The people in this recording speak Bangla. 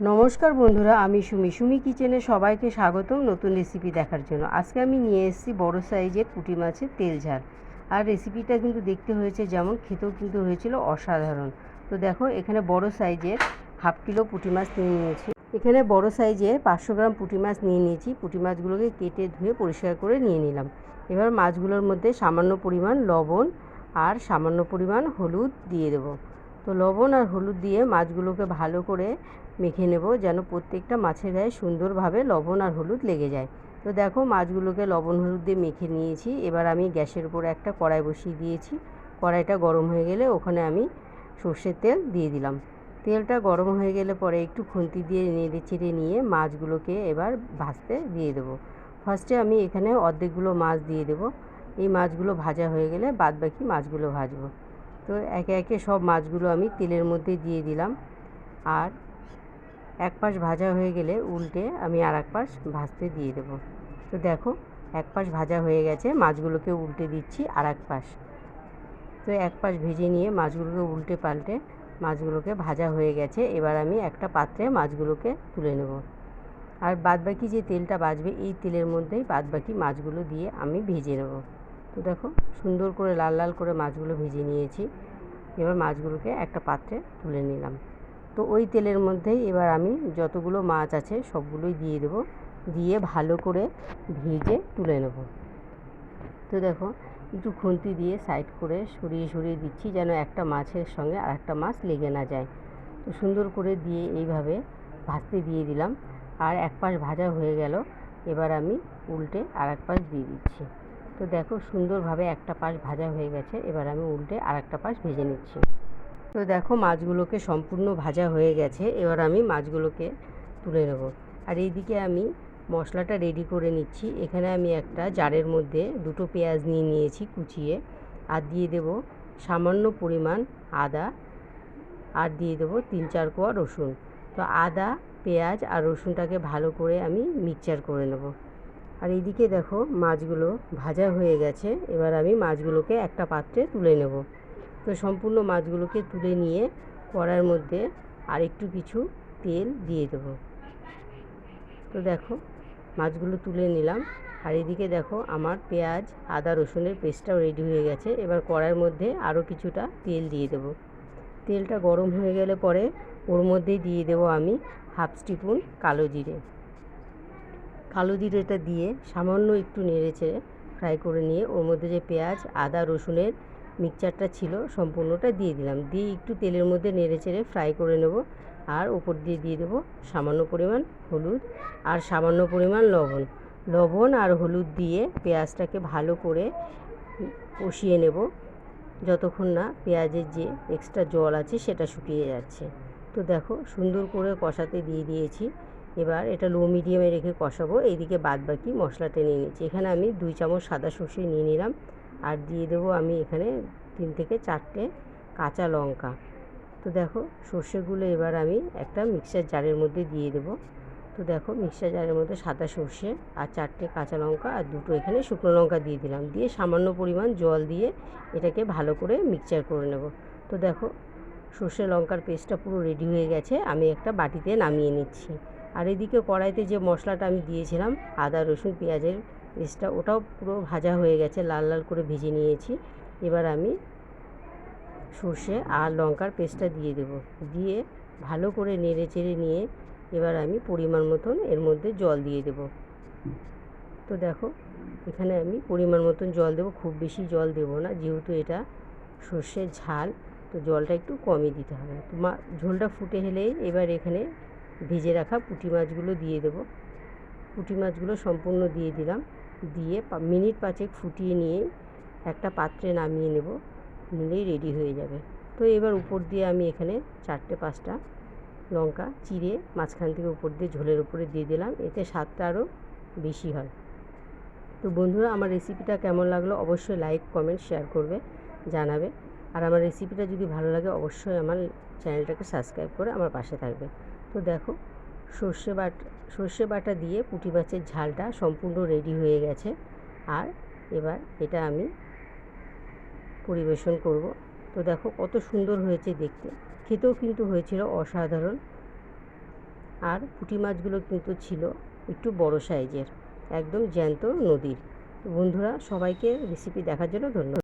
নমস্কার বন্ধুরা, আমি সুমি। সুমি কিচেনে সবাইকে স্বাগতম নতুন রেসিপি দেখার জন্য। আজকে আমি নিয়ে এসেছি বড় সাইজের পুঁটি মাছের তেল ঝাল। আর রেসিপিটা কিন্তু দেখতে হয়েছে যেমন, খেতেও কিন্তু হয়েছিল অসাধারণ। তো দেখো, এখানে বড় সাইজের হাফ কিলো পুঁটি মাছ নিয়ে নিয়েছি। এখানে বড় সাইজের পাঁচশো গ্রাম পুঁটি মাছ নিয়ে নিয়েছি। পুঁটি মাছগুলোকে কেটে ধুয়ে পরিষ্কার করে নিয়ে নিলাম। এবার মাছগুলোর মধ্যে সামান্য পরিমাণ লবণ আর সামান্য পরিমাণ হলুদ দিয়ে দেবো। তো লবণ আর হলুদ দিয়ে মাছগুলোকে ভালো করে মেখে নেব যেন প্রত্যেকটা মাছের গায়ে সুন্দরভাবে লবণ আর হলুদ লেগে যায়। তো দেখো মাছগুলোকে লবণ হলুদ দিয়ে মেখে নিয়েছি। এবার আমি গ্যাসের উপর একটা কড়াই বসিয়ে দিয়েছি। কড়াইটা গরম হয়ে গেলে ওখানে আমি সর্ষের তেল দিয়ে দিলাম। তেলটা গরম হয়ে গেলে পরে একটু খুন্তি দিয়ে নেড়ে চেড়ে নিয়ে মাছগুলোকে এবার ভাজতে দিয়ে দেবো। ফার্স্টে আমি এখানে অর্ধেকগুলো মাছ দিয়ে দেবো। এই মাছগুলো ভাজা হয়ে গেলে বাদ বাকি মাছগুলো ভাজবো। তো একে একে সব মাছগুলো আমি তেলের মধ্যে দিয়ে দিলাম। আর এক পাশ ভাজা হয়ে গেলে উল্টে আমি আর এক পাশ ভাজতে দিয়ে দেবো। তো দেখো, এক পাশ ভাজা হয়ে গেছে, মাছগুলোকে উল্টে দিচ্ছি আর এক পাশ। তো এক পাশ ভেজে নিয়ে মাছগুলোকে উল্টে পাল্টে মাছগুলোকে ভাজা হয়ে গেছে, এবার আমি একটা পাত্রে মাছগুলোকে তুলে নেব। আর বাদবাকি যে তেলটা বাজবে, এই তেলের মধ্যেই বাদবাকি মাছগুলো দিয়ে আমি ভেজে নেব। তো দেখো, সুন্দর করে লাল লাল করে মাছগুলো ভেজে নিয়েছি। এবার মাছগুলোকে একটা পাত্রে তুলে নিলাম। তো ওই তেলের মধ্যেই এবার আমি যতগুলো মাছ আছে সবগুলোই দিয়ে দেবো। দিয়ে ভালো করে ভেজে তুলে নেব। তো দেখো, একটু খুন্তি দিয়ে সাইড করে সরিয়ে সরিয়ে দিচ্ছি যেন একটা মাছের সঙ্গে আর একটা মাছ লেগে না যায়। তো সুন্দর করে দিয়ে এইভাবে ভাজতে দিয়ে দিলাম। আর এক পাশ ভাজা হয়ে গেল। এবার আমি উল্টে আর এক পাশ দিয়ে দিচ্ছি। তো দেখো সুন্দরভাবে একটা পাশ ভাজা হয়ে গেছে, এবার আমি উল্টে আর একটা পাশ ভেজে নিচ্ছি। তো দেখো মাছগুলোকে সম্পূর্ণ ভাজা হয়ে গেছে, এবার আমি মাছগুলোকে তুলে নেব। আর এইদিকে আমি মশলাটা রেডি করে নিচ্ছি, এখানে আমি একটা জারের মধ্যে দুটো পেঁয়াজ নিয়ে নিয়েছি কুচিয়ে, আর দিয়ে দেব সামান্য পরিমাণ আদা, আর দিয়ে দেবো তিন চার কোয়া রসুন। তো আদা, পেঁয়াজ আর রসুনটাকে ভালো করে আমি মিক্সচার করে নেব। আর এইদিকে দেখো মাছগুলো ভাজা হয়ে গেছে। এবার আমি মাছগুলোকে একটা পাত্রে তুলে নেব। তো সম্পূর্ণ মাছগুলোকে তুলে নিয়ে কড়ার মধ্যে আর একটু কিছু তেল দিয়ে দেবো। তো দেখো মাছগুলো তুলে নিলাম। আর এদিকে দেখো আমার পেঁয়াজ, আদা, রসুনের পেস্টটাও রেডি হয়ে গেছে। এবার কড়াইয়ের মধ্যে আরও কিছুটা তেল দিয়ে দেবো। তেলটা গরম হয়ে গেলে পরে ওর মধ্যেই দিয়ে দেবো আমি হাফ স্টিপুন কালো জিরে। কালো জিরেটা দিয়ে সামান্য একটু নেড়ে চেড়ে ফ্রাই করে নিয়ে ওর মধ্যে যে পেঁয়াজ, আদা, রসুনের মিক্সচারটা ছিল সম্পূর্ণটা দিয়ে দিলাম। দিয়ে একটু তেলের মধ্যে নেড়ে চেড়ে ফ্রাই করে নেব আর ওপর দিয়ে দিয়ে দেবো সামান্য পরিমাণ হলুদ আর সামান্য পরিমাণ লবণ। লবণ আর হলুদ দিয়ে পেঁয়াজটাকে ভালো করে কষিয়ে নেব। যতক্ষণ না পেঁয়াজের যে এক্সট্রা জল আছে সেটা শুকিয়ে যাচ্ছে। তো দেখো সুন্দর করে কষাতে দিয়ে দিয়েছি। এবার এটা লো মিডিয়ামে রেখে কষাবো। এইদিকে বাদ বাকি মশলাটা নিয়ে নিচ্ছি। এখানে আমি দুই চামচ সাদা সর্ষে নিয়ে নিলাম। আর দিয়ে দেবো আমি এখানে তিন থেকে চারটে কাঁচা লঙ্কা। তো দেখো, সর্ষেগুলো এবার আমি একটা মিক্সার জারের মধ্যে দিয়ে দেবো। তো দেখো মিক্সার জারের মধ্যে সাদা সর্ষে আর চারটে কাঁচা লঙ্কা আর দুটো এখানে শুকনো লঙ্কা দিয়ে দিলাম। দিয়ে সামান্য পরিমাণ জল দিয়ে এটাকে ভালো করে মিক্সচার করে নেব। তো দেখো, সর্ষে লঙ্কার পেস্টটা পুরো রেডি হয়ে গেছে। আমি একটা বাটিতে নামিয়ে নিচ্ছি। আর এদিকে কড়াইতে যে মশলাটা আমি দিয়েছিলাম, আদা, রসুন, পেঁয়াজের পেস্টটা, ওটাও পুরো ভাজা হয়ে গেছে, লাল লাল করে ভেজে নিয়েছি। এবার আমি সর্ষে আর লঙ্কার পেস্টটা দিয়ে দেব। দিয়ে ভালো করে নেড়ে চেড়ে নিয়ে এবার আমি পরিমাণ মতন এর মধ্যে জল দিয়ে দেব। তো দেখো, এখানে আমি পরিমাণ মতন জল দেবো, খুব বেশি জল দেব না, যেহেতু এটা সর্ষের ঝাল, তো জলটা একটু কমই দিতে হবে। তো মা ঝোলটা ফুটে এলেই এবার এখানে ভেজে রাখা পুঁটি মাছগুলো দিয়ে দেবো। পুঁটি মাছগুলো সম্পূর্ণ দিয়ে দিলাম। দিয়ে মিনিট পাঁচেক ফুটিয়ে নিয়ে একটা পাত্রে নামিয়ে নেব। নিলেই রেডি হয়ে যাবে। তো এবার উপর দিয়ে আমি এখানে চারটে পাঁচটা লঙ্কা চিড়ে মাঝখান থেকে উপর দিয়ে ঝোলের উপরে দিয়ে দিলাম। এতে স্বাদটা আরও বেশি হয়। তো বন্ধুরা, আমার রেসিপিটা কেমন লাগল অবশ্যই লাইক, কমেন্ট, শেয়ার করবে, জানাবে। আর আমার রেসিপিটা যদি ভালো লাগে, অবশ্যই আমার চ্যানেলটাকে সাবস্ক্রাইব করে আমার পাশে থাকবে। তো দেখো, সর্ষে বাটা সর্ষে বাটা দিয়ে পুঁটি মাছের ঝালটা সম্পূর্ণ রেডি হয়ে গেছে। আর এবার এটা আমি পরিবেশন করব। তো দেখো কত সুন্দর হয়েছে দেখতে। খেতেও কিন্তু হয়েছিল অসাধারণ। আর পুঁটি মাছগুলো কিন্তু ছিল একটু বড় সাইজের একদম জ্যান্ত নদীর। বন্ধুরা, সবাইকে রেসিপি দেখার জন্য ধন্যবাদ।